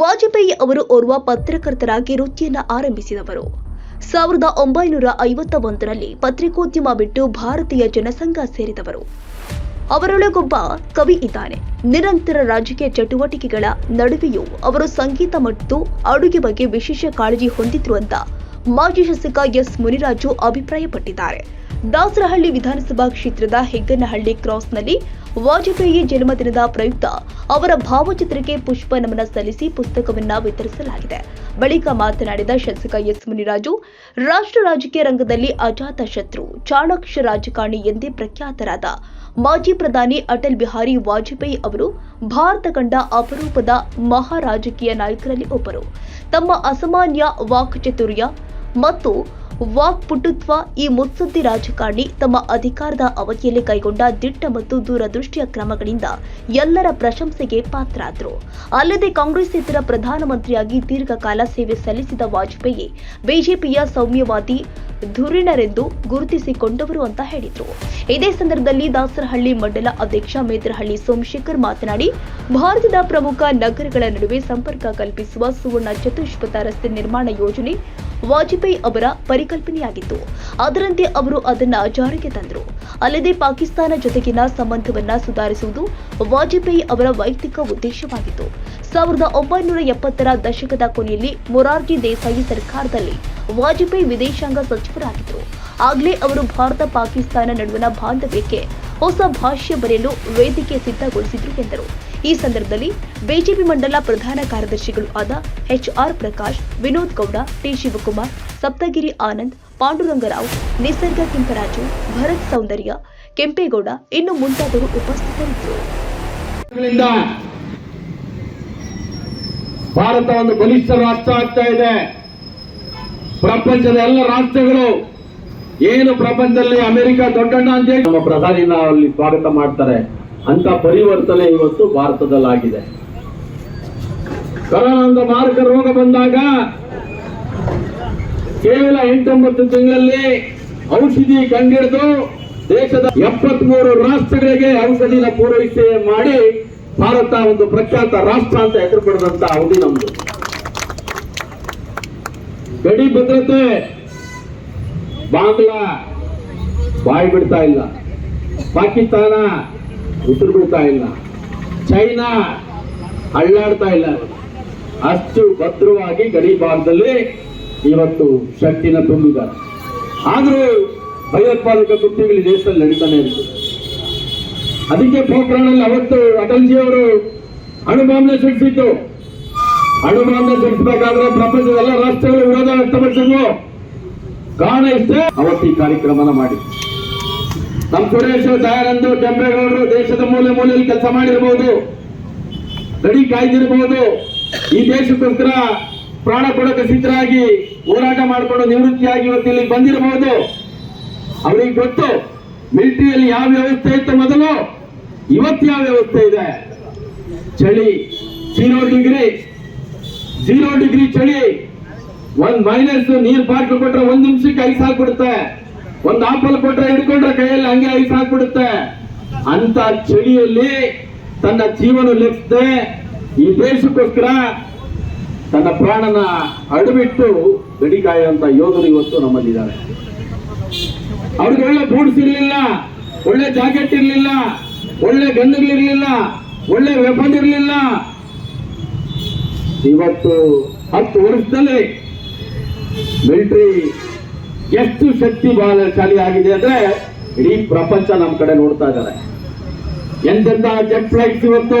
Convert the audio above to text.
ವಾಜಪೇಯಿ ಅವರು ಓರ್ವ ಪತ್ರಕರ್ತರಾಗಿ ವೃತ್ತಿಯನ್ನು ಆರಂಭಿಸಿದವರು. ಸಾವಿರದ ಒಂಬೈನೂರ ಐವತ್ತ ಒಂದರಲ್ಲಿ ಪತ್ರಿಕೋದ್ಯಮ ಬಿಟ್ಟು ಭಾರತೀಯ ಜನಸಂಘ ಸೇರಿದವರು. ಅವರೊಳಗೊಬ್ಬ ಕವಿ ಇದ್ದಾನೆ. ನಿರಂತರ ರಾಜಕೀಯ ಚಟುವಟಿಕೆಗಳ ನಡುವೆಯೂ ಅವರು ಸಂಗೀತ ಮತ್ತು ಅಡುಗೆ ಬಗ್ಗೆ ವಿಶೇಷ ಕಾಳಜಿ ಹೊಂದಿದ್ರು ಅಂತ ಮಾಜಿ ಶಾಸಕ ಎಸ್ ಮುನಿರಾಜು ಅಭಿಪ್ರಾಯಪಟ್ಟಿದ್ದಾರೆ. ದಾಸರಹಳ್ಳಿ ವಿಧಾನಸಭಾ ಕ್ಷೇತ್ರದ ಹೆಗ್ಗನಹಳ್ಳಿ ಕ್ರಾಸ್ನಲ್ಲಿ ವಾಜಪೇಯಿ ಜನ್ಮದಿನದ ಪ್ರಯುಕ್ತ ಅವರ ಭಾವಚಿತ್ರಕ್ಕೆ ಪುಷ್ಪ ನಮನ ಸಲ್ಲಿಸಿ ಪುಸ್ತಕವನ್ನ ವಿತರಿಸಲಾಗಿದೆ. ಬಳಿಕ ಮಾತನಾಡಿದ ಶಾಸಕ ಎಸ್ ಮುನಿರಾಜು, ರಾಷ್ಟ್ರ ರಾಜಕೀಯ ರಂಗದಲ್ಲಿ ಅಜಾತ ಶತ್ರು, ಚಾಣಾಕ್ಷ ರಾಜಕಾರಣಿ ಎಂದೇ ಪ್ರಖ್ಯಾತರಾದ ಮಾಜಿ ಪ್ರಧಾನಿ ಅಟಲ್ ಬಿಹಾರಿ ವಾಜಪೇಯಿ ಅವರು ಭಾರತ ಕಂಡ ಅಪರೂಪದ ಮಹಾರಾಜಕೀಯ ನಾಯಕರಲ್ಲಿ ಒಬ್ಬರು. ತಮ್ಮ ಅಸಾಮಾನ್ಯ ವಾಕ್ಚತುರ್ಯ ಮತ್ತು ವಾಕ್ಪಟುತ್ವ ಈ ಮುತ್ಸದ್ದಿ ರಾಜಕಾರಣಿ ತಮ್ಮ ಅಧಿಕಾರದ ಅವಧಿಯಲ್ಲಿ ಕೈಗೊಂಡ ದಿಟ್ಟ ಮತ್ತು ದೂರದೃಷ್ಟಿಯ ಕ್ರಮಗಳಿಂದ ಎಲ್ಲರ ಪ್ರಶಂಸೆಗೆ ಪಾತ್ರರಾದರು. ಅಲ್ಲದೆ ಕಾಂಗ್ರೆಸ್ ಇತರ ಪ್ರಧಾನಮಂತ್ರಿಯಾಗಿ ದೀರ್ಘಕಾಲ ಸೇವೆ ಸಲ್ಲಿಸಿದ ವಾಜಪೇಯಿ ಬಿಜೆಪಿಯ ಸೌಮ್ಯವಾದಿ ಧುರೀಣರೆಂದು ಗುರುತಿಸಿಕೊಂಡವರು ಅಂತ ಹೇಳಿದರು. ಇದೇ ಸಂದರ್ಭದಲ್ಲಿ ದಾಸರಹಳ್ಳಿ ಮಂಡಲ ಅಧ್ಯಕ್ಷ ಮೇದ್ರಹಳ್ಳಿ ಸೋಮಶೇಖರ್ ಮಾತನಾಡಿ, ಭಾರತದ ಪ್ರಮುಖ ನಗರಗಳ ನಡುವೆ ಸಂಪರ್ಕ ಕಲ್ಪಿಸುವ ಸುವರ್ಣ ಚತುಷ್ಪಥ ರಸ್ತೆ ನಿರ್ಮಾಣ ಯೋಜನೆ ವಾಜಪೇಯಿ ಅವರ ಪರಿಕಲ್ಪನೆಯಾಗಿತ್ತು. ಅದರಂತೆ ಅವರು ಅದನ್ನು ಜಾರಿಗೆ ತಂದರು. ಅಲ್ಲದೆ ಪಾಕಿಸ್ತಾನ ಜೊತೆಗಿನ ಸಂಬಂಧವನ್ನ ಸುಧಾರಿಸುವುದು ವಾಜಪೇಯಿ ಅವರ ವೈಯಕ್ತಿಕ ಉದ್ದೇಶವಾಗಿತ್ತು. ಸಾವಿರದ ಒಂಬೈನೂರ ಎಪ್ಪತ್ತರ ದಶಕದ ಕೊನೆಯಲ್ಲಿ ಮೊರಾರ್ಜಿ ದೇಸಾಯಿ ಸರ್ಕಾರದಲ್ಲಿ ವಾಜಪೇಯಿ ವಿದೇಶಾಂಗ ಸಚಿವರಾಗಿದ್ದರು ಆಗಲೇ ಅವರು ಭಾರತ ಪಾಕಿಸ್ತಾನ ನಡುವಿನ ಬಾಂಧವ್ಯಕ್ಕೆ ಹೊಸ ಭಾಷ್ಯ ಬರೆಯಲು ವೇದಿಕೆ ಸಿದ್ಧಗೊಳಿಸಿದ್ರು ಎಂದರು. ಈ ಸಂದರ್ಭದಲ್ಲಿ ಬಿಜೆಪಿ ಮಂಡಲ ಪ್ರಧಾನ ಕಾರ್ಯದರ್ಶಿಗಳು ಆದ H R Prakash, Vinod Gowda, T Shivakumar, Sapthagiri Anand, Pandurangarao, Nisarga Kemparaju, Bharath Soundarya, Kempegowda ಇನ್ನು ಮುಂತಾದವರು ಉಪಸ್ಥಿತರಿದ್ದರು. ಭಾರತ ಒಂದು ಬಲಿಷ್ಠ ರಾಷ್ಟ್ರ ಆಗ್ತಾ ಇದೆ. ಪ್ರಪಂಚದ ಎಲ್ಲ ರಾಷ್ಟ್ರಗಳು, ಏನು ಪ್ರಪಂಚದಲ್ಲಿ ಅಮೆರಿಕ ದೊಡ್ಡಣ್ಣ ಅಂತ ಹೇಳಿ ನಮ್ಮ ಪ್ರಧಾನಿನ ಸ್ವಾಗತ ಮಾಡ್ತಾರೆ. ಅಂತ ಪರಿವರ್ತನೆ ಇವತ್ತು ಭಾರತದಲ್ಲಾಗಿದೆ. ಕೊರೋನಾ ಒಂದು ಮಾರಕ ರೋಗ ಬಂದಾಗ ಕೇವಲ ಎಂಟೊಂಬತ್ತು ತಿಂಗಳಲ್ಲಿ ಔಷಧಿ ಕಂಡಿಡಿದು ದೇಶದ ಎಪ್ಪತ್ಮೂರು ರಾಷ್ಟ್ರಗಳಿಗೆ ಔಷಧಿನ ಪೂರೈಕೆ ಮಾಡಿ ಭಾರತ ಒಂದು ಪ್ರಖ್ಯಾತ ರಾಷ್ಟ್ರ ಅಂತ ಹೆಸರು ಪಡೆದಂತ ಅವಧಿ ನಮ್ದು. ಗಡಿ ಭದ್ರತೆ ಬಾಂಗ್ಲಾ ಬಾಯಿ ಬಿಡ್ತಾ ಇಲ್ಲ. ಪಾಕಿಸ್ತಾನ ಉಸಿರು ಬಿಡ್ತಾ ಇಲ್ಲ. ಚೈನಾ ಅಳ್ಳಾಡ್ತಾ ಇಲ್ಲ. ಅಷ್ಟು ಭದ್ರವಾಗಿ ಗಡಿ ಭಾಗದಲ್ಲಿ ಇವತ್ತು ಶಕ್ತಿನ ತುಂಬಿದ್ದಾರೆ. ಆದರೂ ಭಯೋತ್ಪಾದಕ ಕೃತ್ಯಗಳು ದೇಶದಲ್ಲಿ ನಡೀತಾನೆ ಇರ್ತದೆ ಅದಕ್ಕೆ ಪೋಖ್ರಾಣಲ್ಲಿ ಅವತ್ತು ಅಟಲ್ಜಿ ಅವರು ಅಣುಬಾಂಬೆ ಸಿಡಿಸಿದ್ದು ಅಣುಬಾಂಬೆ ಸಿಡಿಸಬೇಕಾದ್ರೆ ಪ್ರಪಂಚದ ಎಲ್ಲ ರಾಷ್ಟ್ರಗಳು ವಿರೋಧ ವ್ಯಕ್ತಪಡಿಸಿದ್ವು. ಕಾರಣ ಇಷ್ಟೇ. ಅವತ್ತು ಈ ಕಾರ್ಯಕ್ರಮನ ಮಾಡಿ ನಮ್ಮ ಸುರೇಶ್ ದಯಾನಂದು ಕೆಂಪೇಗೌಡರು ದೇಶದ ಮೂಲೆ ಮೂಲೆಯಲ್ಲಿ ಕೆಲಸ ಮಾಡಿರಬಹುದು ಗಡಿ ಕಾಯ್ದಿರಬಹುದು ಈ ದೇಶಕ್ಕೋಸ್ಕರ ಪ್ರಾಣ ಕೊಡಕ್ಕೆ ಸಿದ್ಧರಾಗಿ ಹೋರಾಟ ಮಾಡಿಕೊಂಡು ನಿವೃತ್ತಿಯಾಗಿ ಇವತ್ತು ಇಲ್ಲಿ ಬಂದಿರಬಹುದು ಅವರಿಗೆ ಗೊತ್ತು, ಮಿಲಿಟರಿಯಲ್ಲಿ ಯಾವ ವ್ಯವಸ್ಥೆ ಇತ್ತು ಮೊದಲು? ಇವತ್ತು ಯಾವ ವ್ಯವಸ್ಥೆ ಇದೆ? ಚಳಿ ಜೀರೋ ಡಿಗ್ರಿ ಜೀರೋ ಡಿಗ್ರಿ ಚಳಿ. ಒಂದ್ ಮೈನಸ್ ನೀರ್ ಬಾಟ್ಲು ಕೊಟ್ರೆ ಒಂದ್ ನಿಮಿಷಕ್ಕೆ ಐಸ್ ಹಾಕ್ಬಿಡುತ್ತೆ ಒಂದ್ ಆಪಲ್ ಕೊಟ್ರೆ ಹಿಡ್ಕೊಂಡ್ರೆ ಕೈಯಲ್ಲಿ ಹಂಗೆ ಐಸ್ ಹಾಕ್ಬಿಡುತ್ತೆ. ಅಂತ ಚಳಿಯಲ್ಲಿ ತನ್ನ ಜೀವನ ಲೆಕ್ಸದೆ ಈ ದೇಶಕ್ಕೋಸ್ಕರ ತನ್ನ ಪ್ರಾಣನ ಅಡುಬಿಟ್ಟು ಗಡಿ ಕಾಯುವಂತ ಯೋಧರು ಇವತ್ತು ನಮ್ಮಲ್ಲಿದ್ದಾರೆ. ಅವ್ರಿಗೆ ಒಳ್ಳೆ ಬೂಟ್ಸ್ ಇರಲಿಲ್ಲ, ಒಳ್ಳೆ ಜಾಕೆಟ್ ಇರಲಿಲ್ಲ, ಒಳ್ಳೆ ಗನ್ಗಳಿರ್ಲಿಲ್ಲ ಒಳ್ಳೆ ವೆಪನ್ ಇರಲಿಲ್ಲ. ಇವತ್ತು ಹತ್ತು ವರ್ಷದಲ್ಲಿ ಮಿಲಿಟರಿ ಎಷ್ಟು ಶಕ್ತಿ ಬಲಶಾಲಿ ಆಗಿದೆ ಅಂದ್ರೆ ಇಡೀ ಪ್ರಪಂಚ ನಮ್ಮ ಕಡೆ ನೋಡ್ತಾ ಇದ್ದಾರೆ ಎಂತೆಂತ ಜೆಟ್ ಫ್ಲೈಟ್ಸ್ ಇವತ್ತು